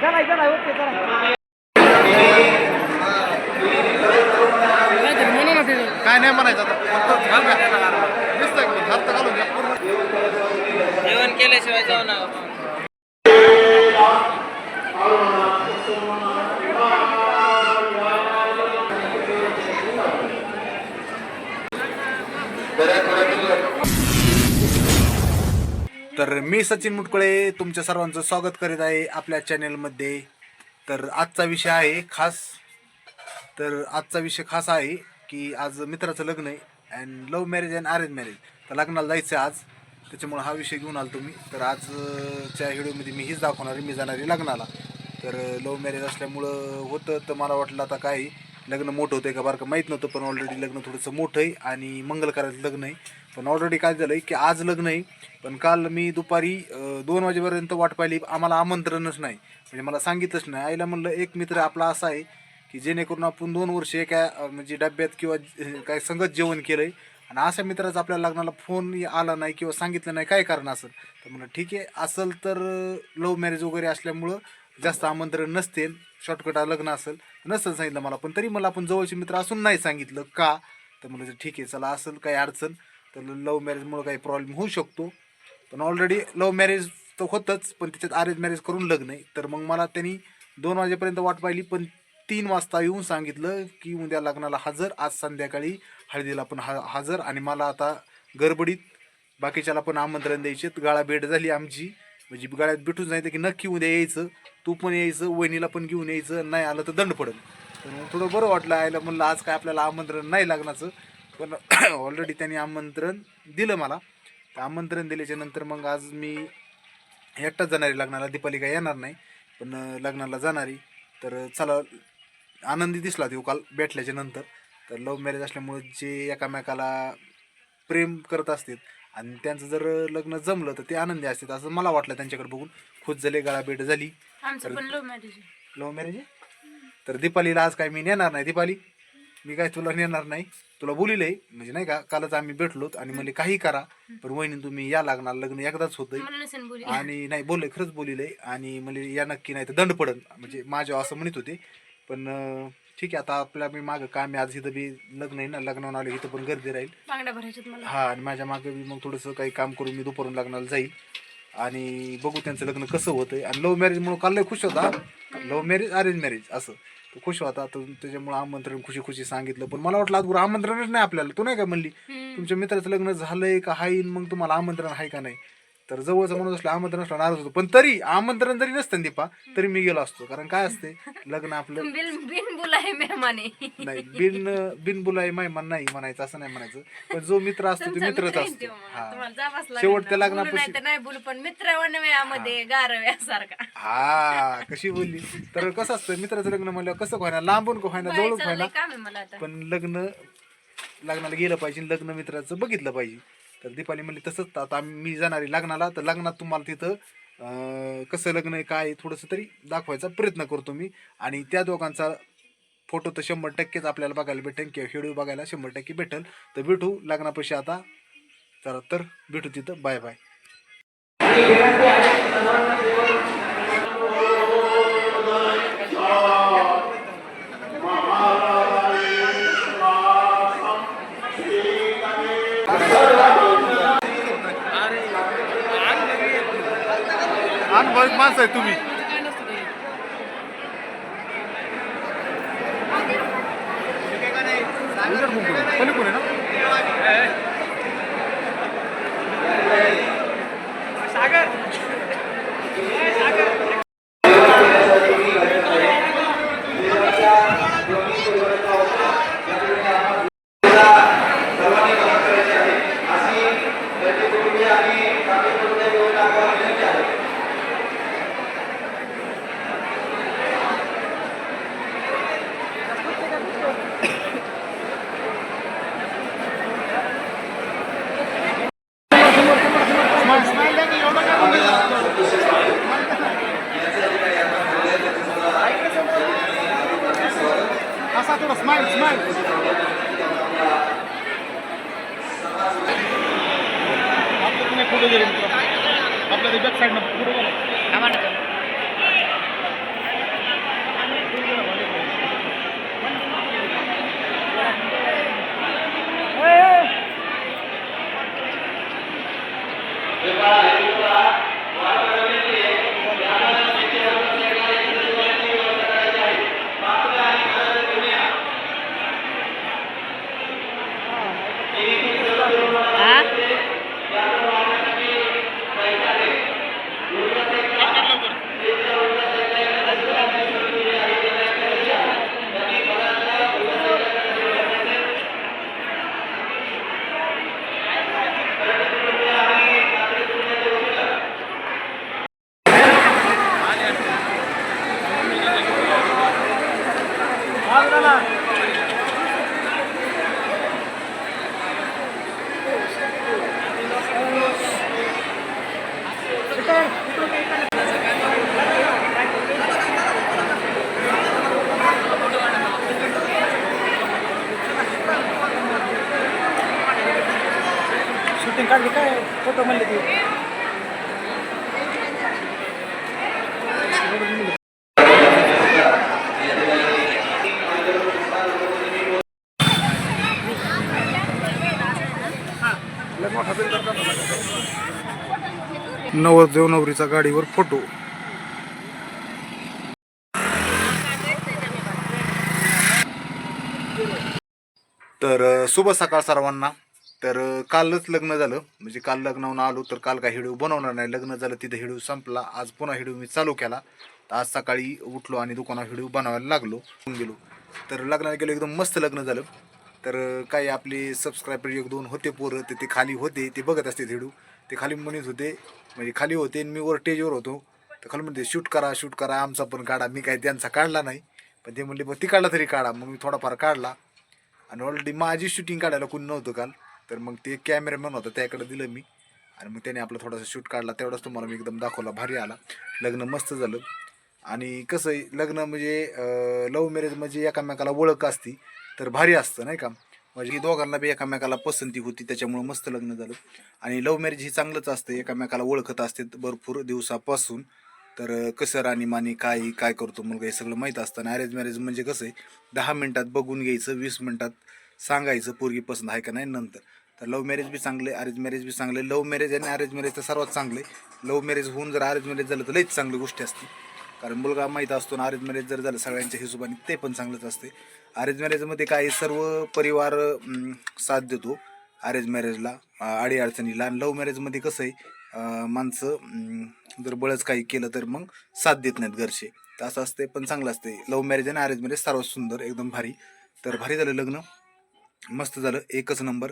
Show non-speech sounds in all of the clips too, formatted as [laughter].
चला चला ओके चला. काय नाही म्हणायचं आता. फक्त घालून घ्या. पूर्ण जेवण केल्याशिवाय जाऊ नका तर मी सचिन मुटकुळे तुमच्या सर्वांचं स्वागत करीत आहे आपल्या चॅनेलमध्ये. तर आजचा विषय आहे खास. तर आजचा विषय खास आहे की आज मित्राचं लग्न आहे and love marriage and arrange marriage तर लग्नाला जायचं आहे आज. त्याच्यामुळे हा विषय घेऊन आलो तुम्ही तर आजच्या व्हिडिओमध्ये मी हीच दाखवणार आहे मी जाणार आहे लग्नाला. तर लव्ह मॅरेज असल्यामुळं होतं तर मला वाटलं आता काय लग्न मोठं होतं का बरं का माहीत नव्हतं पण ऑलरेडी लग्न थोडंसं मोठं आहे आणि मंगल करायचं लग्न आहे. पण ऑलरेडी काय झालं आहे की आज लग्न आहे पण काल मी दुपारी दोन वाजेपर्यंत वाट पाहिली. आम्हाला आमंत्रणच नाही. म्हणजे मला सांगितलंच नाही. आईला म्हणलं एक मित्र आपला असा आहे की जेणेकरून आपण दोन वर्ष एका म्हणजे डब्यात किंवा काय संगत जेवण केलंय आणि अशा मित्राचा आपल्या लग्नाला फोन आला नाही किंवा सांगितलं नाही काय कारण असेल? तर म्हणलं ठीक आहे. असेल तर लव्ह मॅरेज वगैरे असल्यामुळं जास्त आमंत्रण नसते. शॉर्टकट लग्न असेल. नसेल सांगितलं मला पण तरी मला आपण जवळचे मित्र असून नाही सांगितलं. का? तर म्हणलं ठीक आहे. चला असेल काही अडचण तर लव्ह मॅरेजमुळं काही प्रॉब्लेम होऊ शकतो. पण ऑलरेडी लव्ह मॅरेज तर होतंच पण त्याच्यात अरेंज मॅरेज करून लग्न आहे. तर मग मला त्यांनी दोन वाजेपर्यंत वाट पाहिली पण तीन वाजता येऊन सांगितलं की उद्या लग्नाला हजर आज संध्याकाळी हळदीला पण हा हजर आणि मला आता गडबडीत बाकीच्याला पण आमंत्रण द्यायचे गाळा भेट झाली आमची. म्हणजे गाळ्यात भेटून जायचं की नक्की उद्या यायचं तू पण यायचं वहिनीला पण घेऊन यायचं नाही आलं तर दंड पडेल. तर मग थोडं बरं वाटलं आयला म्हणलं आज काय आपल्याला आमंत्रण नाही लागण्याचं पण [clears throat] ऑलरेडी त्यांनी आमंत्रण दिलं मला. तर आमंत्रण दिल्याच्या नंतर मग आज मी एकटाच जाणार लग्नाला. दीपाली काय येणार नाही पण लग्नाला जाणार. तर चला आनंदी दिसला तो काल भेटल्याच्या नंतर. तर लव्ह मॅरेज असल्यामुळे जे एकामेकाला प्रेम करत असतात आणि त्यांचं जर लग्न जमलं तर ते आनंदी असतात असं मला वाटलं त्यांच्याकडे बघून. खुश झाले गळा भेट झाली लव्ह मॅरेज तर दीपालीला आज काय मी नेणार नाही. दीपाली मी काय तुला नेणार नाही? तुला बोलिलंय म्हणजे नाही का कालच आम्ही भेटलोत आणि म्हणले काही करा पण वहिनी तुम्ही या लागणार लग्न एकदाच होतंय. आणि नाही बोलले खरंच बोलिलंय. आणि म्हणजे या नक्की नाही तर दंड पडन. म्हणजे माझ्या असं म्हणत होते. पण ठीक आहे आता आपल्या मी मागं काम आहे. आज इथं बी लग्न आहे ना लग्नावर आलं इथं पण गर्दी राहील. हा आणि माझ्या मागे बी मग थोडंसं काही काम करून मी दुपारून लग्नाला जाईल. आणि बघू त्यांचं लग्न कसं होतंय. आणि लव्ह मॅरेजमुळे काल लय खुश होता. लव्ह मॅरेज अरेंज मॅरेज असं. तो खुश होता तर त्याच्यामुळे आमंत्रण खुशी खुशी सांगितलं. पण मला वाटलं आज आमंत्रणच नाही आपल्याला. तू नाही का म्हणली. तुमच्या मित्राचं लग्न झालंय का? हाय मग तुम्हाला आमंत्रण आहे का नाही? तर जवळचं म्हणून असलं आमंत्रण असलं नाराज होतो. पण तरी आमंत्रण जरी नसतं दीपा तरी मी गेलो असतो. कारण काय असते लग्न आपलं बिन बिन बुलाय मेहमाने. नाही बिन बिन बुलाय मेहमान नाही म्हणायचं असं नाही म्हणायचं. पण जो मित्र असतो तो तुमचा मित्रच मित्र आहे असतो. तो म्हणा. तुम्हाला जावंच लागेल शेवट ना. त्या बोलू लग्नापाशी- नाही तर नाही बोलू पण मित्र वनव्यामध्ये गारव्यासारखा. हा कशी बोलली. तर कसं असतं मित्राचं लग्न म्हणल्यावर कसं व्हायना लांबून का व्हायना जवळून चाललंय व्हायना. काम आहे मला आता. पण लग्न लग्नाला गेलं पाहिजे लग्न मित्राचं बघितलं पाहिजे. तर दीपाली म्हणली तसंच आता मी जाणार आहे लग्नाला. तर लग्नात तुम्हाला तिथं कसं लग्न आहे काय थोडंसं तरी दाखवायचा प्रयत्न करतो मी. आणि त्या दोघांचा फोटो तर शंभर टक्केच आपल्याला बघायला भेटेल किंवा व्हिडिओ बघायला शंभर टक्के भेटेल. तर भेटू लग्नापाशी आता. चला तर भेटू तिथं. Bye bye. माणसं आहे तुम्ही. पलीकडे ना असा थोडा स्माइल स्माइल आपलं पण गेले फोटो घे बॅक साईडनं पुढे गेला आम्हाला दोन. हा? माग झाला शूटिंग काढली काय फोटो म्हणले ते. नवरदेव नवरीचा गाडीवर फोटो. तर शुभ सकाळ सर्वांना. तर कालच लग्न झालं. म्हणजे काल लग्नावून आलो तर काल काय हिडिओ बनवणार नाही. लग्न झालं तिथं हिडिओ संपला. आज पुन्हा हिडिओ मी चालू केला. तर आज सकाळी उठलो आणि दुकानात हिडिओ बनवायला लागलो. गेलो. तर लग्नाला गेलो एकदम मस्त लग्न झालं. तर काही आपले सबस्क्रायबर एक दोन होते पोरं तर ते खाली होते. ते बघत असते हिडिओ ते खाली म्हणत होते म्हणजे खाली होते आणि मी वर स्टेजवर होतो. तर खाली म्हणते शूट करा शूट करा आमचा पण काढा. मी काय त्यांचा काढला नाही. पण ते म्हणले बघ ती काढला तरी काढा. मग मी थोडाफार काढला. आणि ऑलरेडी माझी शूटिंग काढायला कोणी नव्हतं काल. तर मग ते कॅमेरामॅन होता त्याकडे दिलं मी. आणि मग त्याने आपला थोडासा शूट काढला. तेवढाच तुम्हाला मी एकदम दाखवला. भारी आला. लग्न मस्त झालं. आणि कसं आहे लग्न म्हणजे लव्ह मॅरेज म्हणजे एकामेकाला ओळख असती तर भारी असतं नाही का? म्हणजे दोघांना बी एकामेकाला पसंती होती त्याच्यामुळं मस्त लग्न झालं. आणि लव्ह मॅरेज ही चांगलंच असतं. एकामेकाला ओळखत असते भरपूर दिवसापासून. तर कसं राणीमानी काय काय करतो मुलगा हे सगळं माहीत असतं. आणि अरेंज मॅरेज म्हणजे कसं आहे दहा मिनटात बघून घ्यायचं वीस मिनटात सांगायचं पोरगी पसंत आहे का नाही नंतर. तर लव्ह मॅरेज बी चांगले अरेंज मॅरेज बी चांगले. लव्ह मॅरेज आणि अरेंज मॅरेज तर सर्वात चांगले. लव्ह मॅरेज होऊन जर अरेंज मॅरेज झालं तर लईच चांगली गोष्टी असते. कारण मुलगा माहीत असतो ना अरेंज मॅरेज जर झालं सगळ्यांच्या हिशोबाने ते पण चांगलंच असते. अरेंज मॅरेजमध्ये काय सर्व परिवार साथ देतो अरेंज मॅरेजला अडी अडचणीला. आणि लव्ह मॅरेजमध्ये कसं आहे माणसं जर बळच काही केलं तर मग साथ देत नाहीत घरचे. तर असं असते पण चांगलं असते. लव्ह मॅरेज आणि अरेंज मॅरेज सर्वात सुंदर एकदम भारी. तर भारी झालं लग्न. मस्त झालं एकच नंबर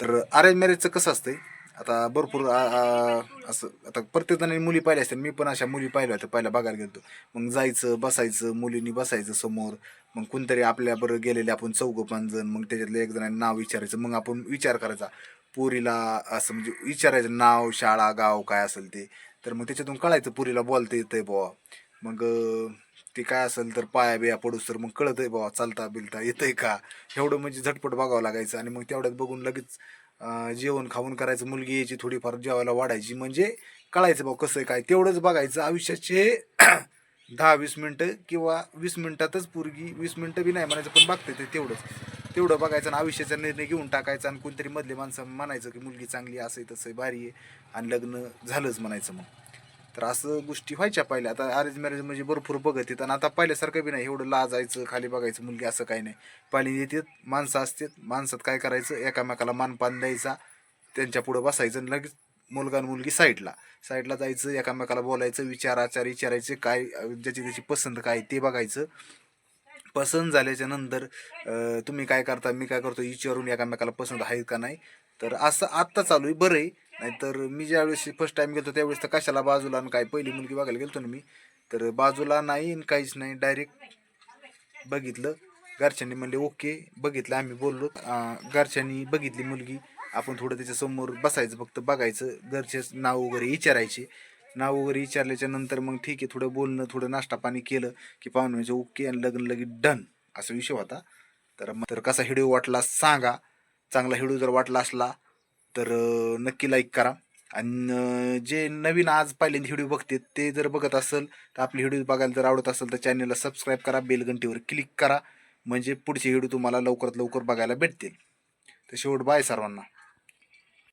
तर अरेंज मॅरेजचं कसं असतंय? आता भरपूर असं आता प्रत्येक जणांनी मुली पाहिल्या असतात मी पण अशा मुली पाहिल्या होत्या पहिल्या बघायला गेलो मग जायचं बसायचं मुलींनी बसायचं समोर. मग कोणतरी आपल्याबरोबर गेलेले आपण चौघं पाच जण मग त्याच्यातलं एक जणांनी नाव विचारायचं. मग आपण विचार करायचा. पुरीला असं म्हणजे विचारायचं नाव शाळा गाव काय असेल ते. तर मग त्याच्यातून कळायचं पुरीला बोलता येतंय बुवा. मग ते काय असेल तर पाया बिया पडूस तर मग कळतंय आहे बाबा चालता बिलता येतंय का? एवढं म्हणजे झटपट बघावं लागायचं आणि मग तेवढ्यात बघून लगेच जेवण खाऊन करायचं मुलगी यायची थोडीफार जेवायला वाढायची म्हणजे कळायचं बाबा कसं आहे काय तेवढंच बघायचं. आयुष्याचे [clears throat] दहा वीस मिनटं किंवा वीस मिनिटातच पोरगी वीस मिनटं बी नाही म्हणायचं पण बघते ते तेवढंच. तेवढं बघायचं आणि आयुष्याचा निर्णय घेऊन टाकायचा आणि कोणतरी मधले माणसं म्हणायचं की मुलगी चांगली असं आहे तसं भारी आहे आणि लग्न झालंच म्हणायचं मग. तर असं गोष्टी व्हायच्या पहिल्या आता अरेंज मॅरेज म्हणजे भरपूर बघत येतात. आणि आता पहिल्यासारखं बी नाही. एवढं लाजायचं खाली बघायचं मुलगी असं काही नाही. पहिले येतात माणसं असतात. माणसात काय करायचं? एकामेकाला मानपान द्यायचा. त्यांच्या पुढं बसायचं आणि लगेच मुलगा आणि मुलगी साईडला साईडला जायचं एकामेकाला बोलायचं विचार आचार विचारायचे काय ज्याची त्याची पसंत काय ते बघायचं. पसंत झाल्याच्यानंतर तुम्ही काय करता मी काय करतो? विचारून एकामेकाला पसंत आहे का नाही? तर असं आत्ता चालू आहे. बरं आहे. नाहीतर मी ज्यावेळेस फर्स्ट टाइम गेलो त्यावेळेस तर कशाला बाजूला आणि काय? पहिली मुलगी बघायला गेलतो ना मी. तर बाजूला नाही आणि काहीच नाही. डायरेक्ट बघितलं. घरच्यांनी म्हणले ओके बघितलं आम्ही बोललो. घरच्यांनी बघितली मुलगी. आपण थोडं त्याच्यासमोर बसायचं फक्त बघायचं. घरचे नाव वगैरे विचारायचे. नाव वगैरे विचारल्याच्या नंतर मग ठीक आहे थोडं बोलणं थोडं नाश्ता पाणी केलं की पाहुणे म्हणजे ओके आणि लग्न लगेच डन. असा विषय होता. तर मग तर कसा व्हिडिओ वाटला सांगा. चांगला व्हिडिओ जर वाटला असला तर नक्की लाईक करा. आणि जे नवीन आज पहिल्यांदा व्हिडिओ बघते ते जर बघत असेल तर आपले व्हिडिओ बघायला जर आवडत असेल तर चॅनलला सबस्क्राईब करा बेलघंटीवर क्लिक करा. म्हणजे पुढचे व्हिडिओ तुम्हाला लवकरात लवकर बघायला भेटतील. तर शेवट बाय सर्वांना.